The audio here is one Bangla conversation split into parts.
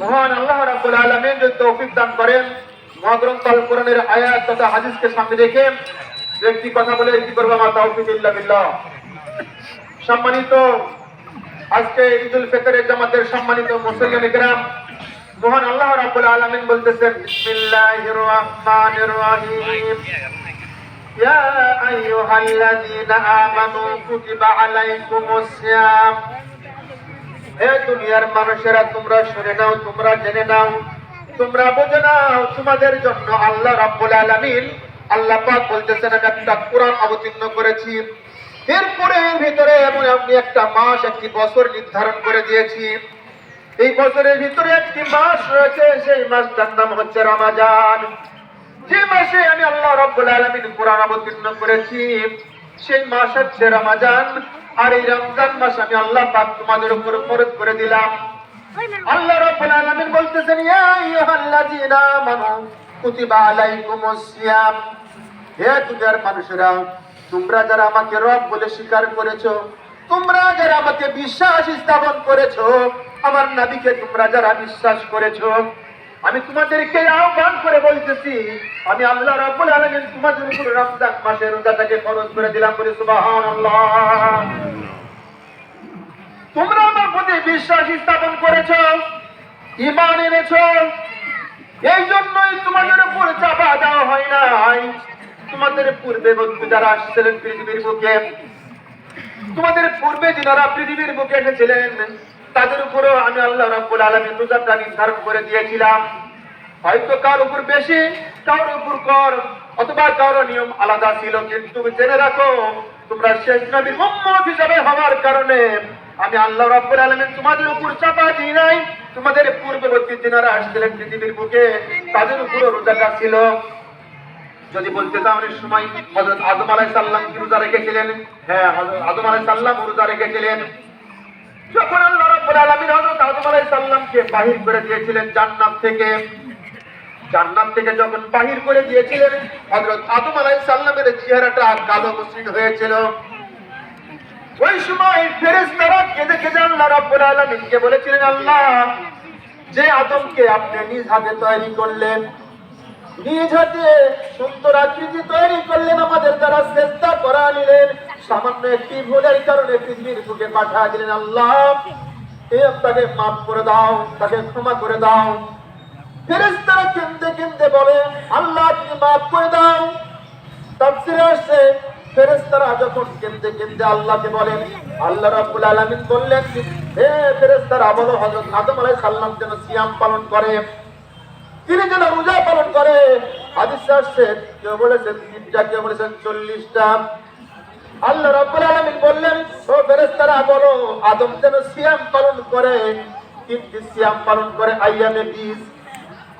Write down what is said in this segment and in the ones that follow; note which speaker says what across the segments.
Speaker 1: মহান আল্লাহ রাব্বুল আলামিন যদি তৌফিক দান করেন, মহাগ্রন্থ আল কোরআনের আয়াত তথা হাদিসকে সামনে রেখে ব্যক্তি কথা বলে কি করব আমার তৌফিক সম্মানিত আজকে ঈদুল ফিতরের জামাতের সম্মানিত মুসলিম গ্রাম মহান আল্লাহ রাব্বুল আলামিন বলতেছেন, বিসমিল্লাহির রহমানির রহিম। ইয়া আইয়ুহাল্লাযীনা আমানু কুতিবা আলাইকুমুস সিয়াম। হে দুনিয়ার মানুষেরা, তোমরা শুনে নাও, তোমরা জেনে নাও, তোমরা বুঝে নাও তোমাদের জন্য আল্লাহ রাব্বুল আলামিন আল্লাহ পাক বলতেছেন, আমি একটা কোরআন অবতীর্ণ করেছি। এরপরে এর ভিতরে এমন আমি একটা মাস, একটি বছর নির্ধারণ করে দিয়েছি। এই বছরের ভিতরে একটি মাস রয়েছে, সেই মাসটার নাম হচ্ছে রমাজান। যে মাসে আমি আল্লাহ রাব্বুল আলামিন কোরআন অবতীর্ণ করেছি, সেই মাস হচ্ছে রমাজান। আর এই রমজান মাস আমি আল্লাহ পাক তোমাদের উপর ফরজ করে দিলাম। আল্লাহ রাব্বুল আলামিন বলতেছেন, ইয়া আইয়ুহাল্লাযীনা আমানু কুতিবা আলাইকুমুস সিয়াম। হে দুনিয়ার মানুষেরা, তোমরা যারা আমাকে রব বলে স্বীকার করেছ, তোমরা যারা আমাকে বিশ্বাস স্থাপন করেছ, আমার নবীকে তোমরা যারা বিশ্বাস করেছ আমি তোমাদেরকে আহ্বান করে বলতেছি, আমি আল্লাহ রাব্বুল আলামিন তোমাদের উপর রমজান মাসের রোজাটাকে ফরজ করে দিলাম বলে সুবহানাল্লাহ। তোমরা আমার প্রতি বিশ্বাস স্থাপন করেছ ইমান এনেছ এই জন্যই তোমাদের উপর চাপা দেওয়া হয় নাই। তোমাদের পূর্বে বন্ধু যারা আসছিলেন পৃথিবীর বুকে, তোমাদের পূর্বে যারা পৃথিবীর বুকে এসেছিলেন তাদের উপরও আমি আল্লাহ রাব্বুল আলামিন রোজাটা নির্ধারণ করে দিয়েছিলাম। হয়তো কার উপর বেশি কারোর উপর কর অথবা কারও নিয়ম আলাদা ছিল, কিন্তু জেনে রাখো, তোমরা শেষ নবীর উম্মত হিসাবে হওয়ার কারণে আমি আল্লাহ রাব্বুল আলামিন তোমাদের উপর চাপা দিই নাই। তোমাদের পূর্ববর্তী যারা আসছিলেন পৃথিবীর বুকে, তাদের উপরও রোজাটা ছিল। যদি বলতে চাও, অনেক সময় হযরত আদম আলাই সাল্লাম কি রোজা রেখেছিলেন। হ্যাঁ হযরত আদম আলাইহিস সালাম রোজা রেখেছিলেন। যখন আল্লাহ বাহির করে দিয়েছিলেন জান্নাত থেকে। জান্নাত থেকে যখন বাহির করে দিয়েছিলেন, হযরত আদম আলাইহিস সালামের চেহারাটা কালো মসৃণ হয়েছিল। ওই সময় ফেরেশতারা কেঁদে কেঁদে আল্লাহ রাব্বুল আলামিনকে বলেছিলেন, আল্লাহ, যে আদমকে আপনি নিজ হাতে তৈরি করলেন, নিজ হাতে সুন্দর আকৃতি তৈরি করলেন, আমাদের দ্বারা চেষ্টা করা নিলেন, সামান্য একটি ভুলের কারণে পৃথিবীর বুকে পাঠা দিলেন, আল্লাহ তাকে মাফ করে দাও, তাকে ক্ষমা করে দাও। কেন্দে বলে, আল্লাহ আপনি মাফ করে দাও। বলেন, আল্লাহ বললেন হে যেন পালন করে। তিনি যেন রোজা পালন করে। হাদিসে আসছে বলেছেন কেউ বলেছেন চল্লিশটা। আল্লাহ রাব্বুল আলামিন বললেন, ও ফেরেশতারা, বলো, আদম যেন সিয়াম পালন করে, তিনটি সিয়াম পালন করে আইয়ামে বিশ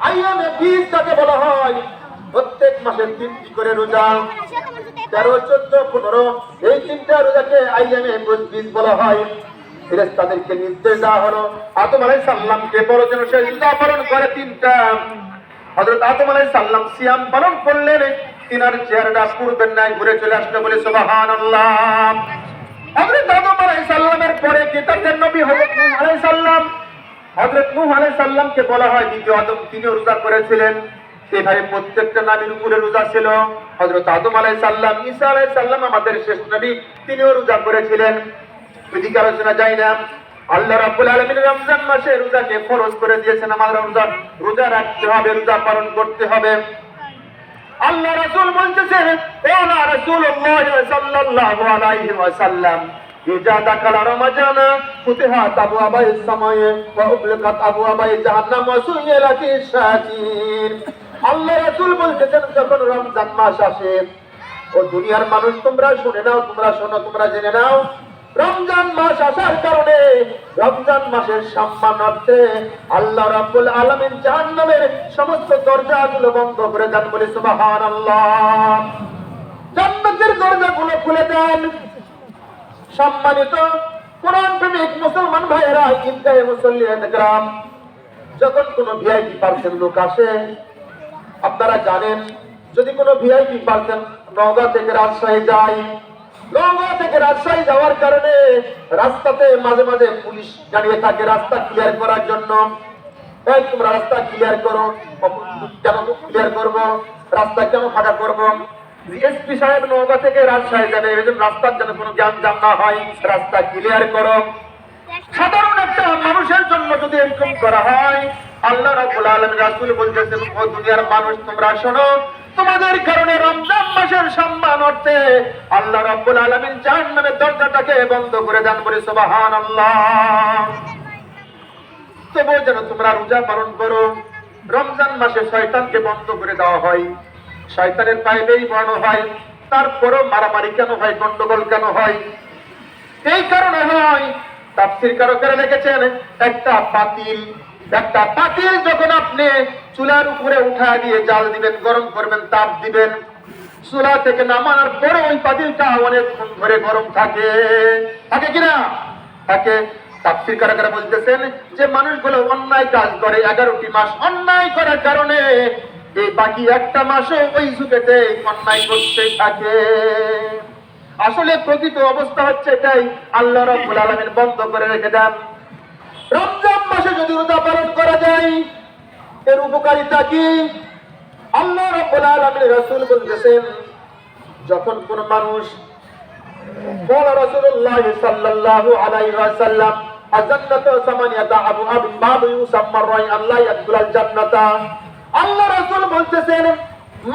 Speaker 1: আইয়ামে বিশ তাকে বলা হয়, প্রত্যেক মাসে তিনটি করে রোজা। তেরো, চোদ্দ, পনেরো, এই তিনটা রোজাকে আইয়ামে বিশ বলা হয়। ফেরেশতাদেরকে নির্দেশ দেওয়া হলো, আদম আলাই সাল্লামকে বড় যেন সে রোজা পালন করে তিনটা। হযরত আদম আলাই সাল্লাম সিয়াম পালন করলেন তিনার চেহারাটা পূর্বের ন্যায় ঘুরে চলে আসলো বলে সাল্লামের পরে কি? তাদের নবী হযরত বলা হয় করেছিলেন। সেভাবে প্রত্যেকটা ছিল। সাল্লাম আমাদের শেষ নবী, তিনিও রোজা করেছিলেন। আলোচনা যাই না। আল্লাহ রাব্বুল আলামিন রমজান মাসে রোজাকে ফরজ করে দিয়েছেন। আমাদের রোজা রোজা রাখতে হবে, রোজা পালন করতে হবে। আল্লাহ রাসূল বলতেছেন ওয়া রাসূলুল্লাহ সাল্লাল্লাহু আলাইহি ওয়াসাল্লাম إذا دخل رمضان فتحت أبواب السماء وأغلقت أبواب جهنم وسيلت الشياطين আল্লাহ রাসূল বলতেছেন যখন রমজান মাস আসে ও দুনিয়ার মানুষ তোমরা শুনে নাও তোমরা শোনো তোমরা জেনে নাও রমজান মাস আসার কারণে রমজান মাসের সম্মানার্থে আল্লাহ রাব্বুল আলামিন জাহান্নামের সমস্ত দরজাগুলো বন্ধ করে দেন বলে সুবহানাল্লাহ। জান্নাতের দরজাগুলো খুলে দেন। সম্মানিত কোরআন প্রেমিক মুসলমান ভাইয়েরা, ঈদগাহে মুসল্লিয়ান গ্রাম যখন কোনো ভিআইপি পার্সেন লোক আসে, আপনারা জানেন, যদি কোনো ভিআইপি পার্সন নওগাঁ থেকে রাজশাহী যায় নওগাঁ থেকে রাজশাহী যাওয়ার কারণে রাস্তাতে মাঝে মাঝে পুলিশ দাঁড়িয়ে থাকে, রাস্তা ক্লিয়ার করার জন্য। তোমরা রাস্তা ক্লিয়ার করো, কেন ক্লিয়ার করব? রাস্তা কেন ফাঁকা করব? সাহেব নৌকা থেকে রাজশাহী যাবে, এই জন্য রাস্তার কোনো জ্ঞান জাম না হয়, রাস্তা ক্লিয়ার করো। সাধারণ একটা মানুষের জন্য যদি এরকম করা হয়, আল্লাহ রাব্বুল আলামিন রাসূল বলতেছেন, ও দুনিয়ার মানুষ, তোমরা শোনো, তোমাদের কারণে অর্থে আল্লাহ রাব্বুল আলামিন জাহান্নামের দরজাটাকে বন্ধ করে দেন বলে সুবহানাল্লাহ। তবুও যেন তোমরা রোজা পালন করো, রমজান মাসে শয়তানকে বন্ধ করে দেওয়া হয়। শয়তানের পাইলেই বর্ণ হয়, তারপরও মারামারি কেন হয়, গন্ডগোল কেন হয়? এই কারণে হয়, তাফসির কারকেরা লিখেছেন, একটা পাতিল একটা পাতিল যখন আপনি চুলার উপরে উঠা দিয়ে জাল দিবেন, গরম করবেন, তাপ দিবেন চুলা থেকে নামানোর পরে ওই পাতিলটা অনেকক্ষণ ধরে গরম থাকে। থাকে কিনা? থাকে। তাফসির কারকেরা বলতেছেন যে মানুষগুলো অন্যায় কাজ করে, এগারোটি মাস অন্যায় করার কারণে এই বাকি একটা মাসও ওই যুগেতে অন্যায় করতে থাকে। আসলে প্রকৃত অবস্থা হচ্ছে এটাই। আল্লাহ রাব্বুল আলামিন বন্ধ করে রেখে দেন। রমজান মাসে যদি রোজা পালন করা যায়, এর উপকারিতা কি? আল্লাহ রব্বুল আলামিন রাসূল বলতেছেন, যখন কোন মানুষ রাসূলুল্লাহ সাল্লাল্লাহু আলাইহি ওয়াসাল্লাম, আজান্নাতু আবু আল্লাহ ইয়াদখুলাল জান্নাতা। আল্লাহ রাসূল বলতেছেন,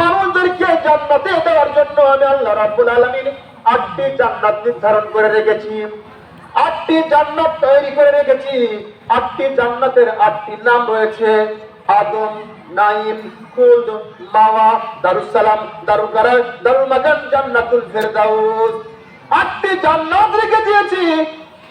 Speaker 1: মানুষদেরকে জান্নাতে দেওয়ার জন্য আমি আল্লাহ রাবুল আলামিন আটটি জান্নাত নির্ধারণ করে রেখেছি। আটটি জান্নাত তৈরি করে রেখেছি। আটটি জান্নাতের আটটি নাম রয়েছে আদম নাইম খুলদ মাওয়া, দারুসালাম দারুকারা দারুল মাকান জান্নাতুল ফেরদাউস। আটটি জান্নাত রেখে দিয়েছি।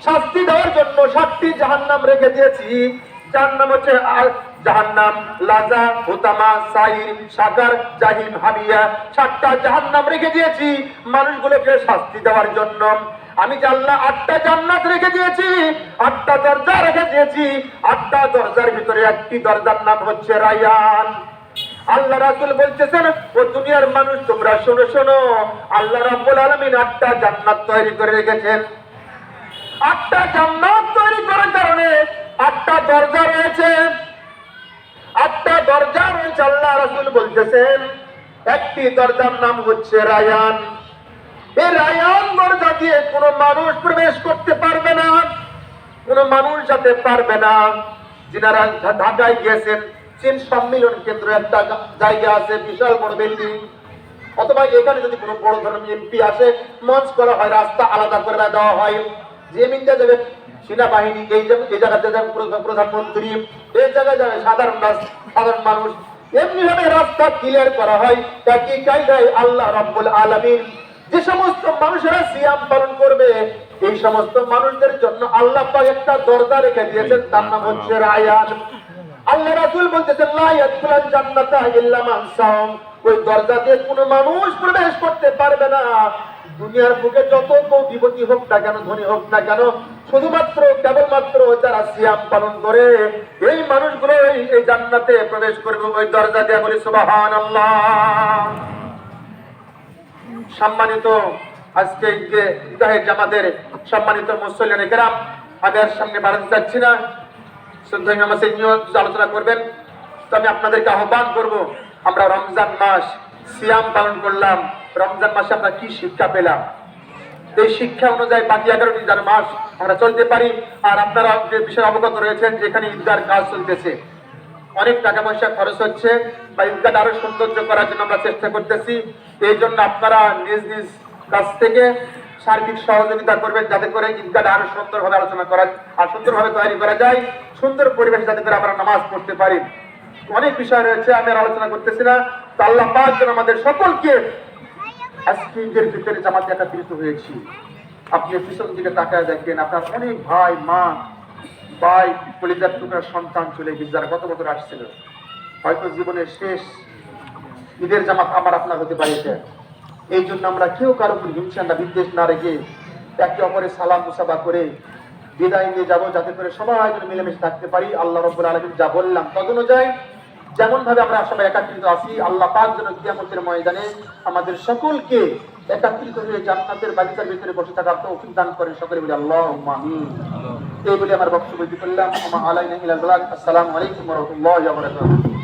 Speaker 1: শাস্তি দেওয়ার জন্য সাতটি জাহান্নাম রেখে দিয়েছি। জাহান্নাম হচ্ছে আর- জাহান্নাম, লাজা, হুতামা, সাইর সাকার জাহিম, হাবিয়া। সাতটা জাহান্নাম রেখে দিয়েছি মানুষগুলোকে শাস্তি দেওয়ার জন্য। আমি আল্লাহ আটটা জান্নাত রেখে দিয়েছি, আটটা দরজা রেখে দিয়েছি আটটা দরজার ভিতরে একটি দরজার নাম হচ্ছে রায়ান। আল্লাহ রাসূল বলতেছেন, ও দুনিয়ার মানুষ, তোমরা শোনো শোনো। আল্লাহ রাব্বুল আলামিন আটটা জান্নাত তৈরি করে রেখেছেন। আটটা জান্নাত তৈরি করার কারণে আটটা দরজা রয়েছে। আটটা দরজা রয়েছে, আল্লাহ রাসূল বলতেছেন, একটি দরজার নাম হচ্ছে রায়ান। এই রায়ান দরজা দিয়ে কোনো মানুষ প্রবেশ করতে পারবে না, কোনো মানুষ যেতে পারবে না। যিনারা ঢাকায় গিয়েছেন, চীন সম্মিলন কেন্দ্র একটা জায়গা আছে, বিশাল বড় বিল্ডিং অথবা এখানে যদি কোনো বড় ধরনের এমপি আসে, মঞ্চ করা হয়, রাস্তা আলাদা করে দেওয়া হয়। যে মিনটা যাবে, সেনাবাহিনী, এই এই জায়গাতে যাবে প্রধানমন্ত্রী, এই জায়গায় যাবে সাধারণ সাধারণ মানুষ। এমনি ভাবে রাস্তা ক্লিয়ার করা হয়, একই কায়দায় আল্লাহ রাব্বুল আলামিন যে সমস্ত মানুষেরা সিয়াম পালন করবে, এই সমস্ত মানুষদের জন্য আল্লাহ একটা দরজা রেখে দিয়েছেন, তার নাম হচ্ছে রায়ান। আল্লাহ রাসূল বলতেছেন জান্নাতা ইল্লা মান ওই দরজা দিয়ে কোনো মানুষ প্রবেশ করতে পারবে না। দুনিয়ার বুকে যত কোটিপতি হোক না কেন, ধনী হোক না কেন, শুধুমাত্র, কেবলমাত্র যারা সিয়াম পালন করে, এই মানুষগুলো এই জান্নাতে প্রবেশ করবে ওই দরজা দিয়ে বলি, সুবহানাল্লাহ। সম্মানিত আজকে যে ঈদের জামাতের সম্মানিত মুসল্লিয়ান গ্রাম আমি আর সামনে বাড়াতে চাচ্ছি না। ইমাম হোসেন নিয়েও আলোচনা করবেন। তো আমি আপনাদেরকে আহ্বান করব, আমরা রমজান মাস সিয়াম পালন করলাম। রমজান মাসে আমরা কি শিক্ষা পেলাম? এই শিক্ষা অনুযায়ী বাকি এগারোটি যার মাস আমরা চলতে পারি। আর আপনারা যে বিষয়ে অবগত রয়েছেন, যেখানে ঈদগার কাজ চলতেছে। অনেক টাকা পয়সা খরচ হচ্ছে, বা ঈদগাহ আরও সৌন্দর্য করার জন্য আমরা চেষ্টা করতেছি। এই জন্য আপনারা নিজ নিজ কাছ থেকে সার্বিক সহযোগিতা করবেন, যাতে করে ঈদগাহ আরও সুন্দরভাবে আলোচনা করা আর সুন্দরভাবে তৈরি করা যায়, সুন্দর পরিবেশ যাতে করে আমরা নামাজ পড়তে পারি। অনেক বিষয় রয়েছে, আমি আলোচনা করতেছি না। তো আল্লাহ পাক যেন আমাদের সকলকে আজকে ঈদের ভিতরে জামাতে একটা একত্রিত হয়েছি। আপনি পিছন দিকে তাকায় দেখেন আপনার অনেক ভাই, মা ভাই, কলিজার টুকরা সন্তান চলে গেছে, যারা গত বছর আসছিল। হয়তো জীবনের শেষ ঈদের জামাত আমার আপনার হতে পারে এই জন্য আমরা কেউ কারও উপর হিংসা না, বিদ্বেষ না রেখে একে অপরের সালাম মুসাফা করে বিদায় নিয়ে যাব, যাতে করে সবাই যেন মিলেমিশে থাকতে পারি। আল্লাহ রব্বুল আলমিন যা বললাম তদ অনুযায়ী যেমন ভাবে আমরা সবাই একাত্রিত আছি, আল্লাহ পাক যেন কিয়ামতের ময়দানে আমাদের সকলকে একাত্রিত হয়ে জান্নাতের বাগিচার ভিতরে বসে থাকার তৌফিক দান করেন সকলে বলি আল্লাহ আমিন। এই বলে আমার বক্তব্য দিতে পারলাম। আমার আলাইনা আসসালামু আলাইকুম রাহমাতুল্লাহি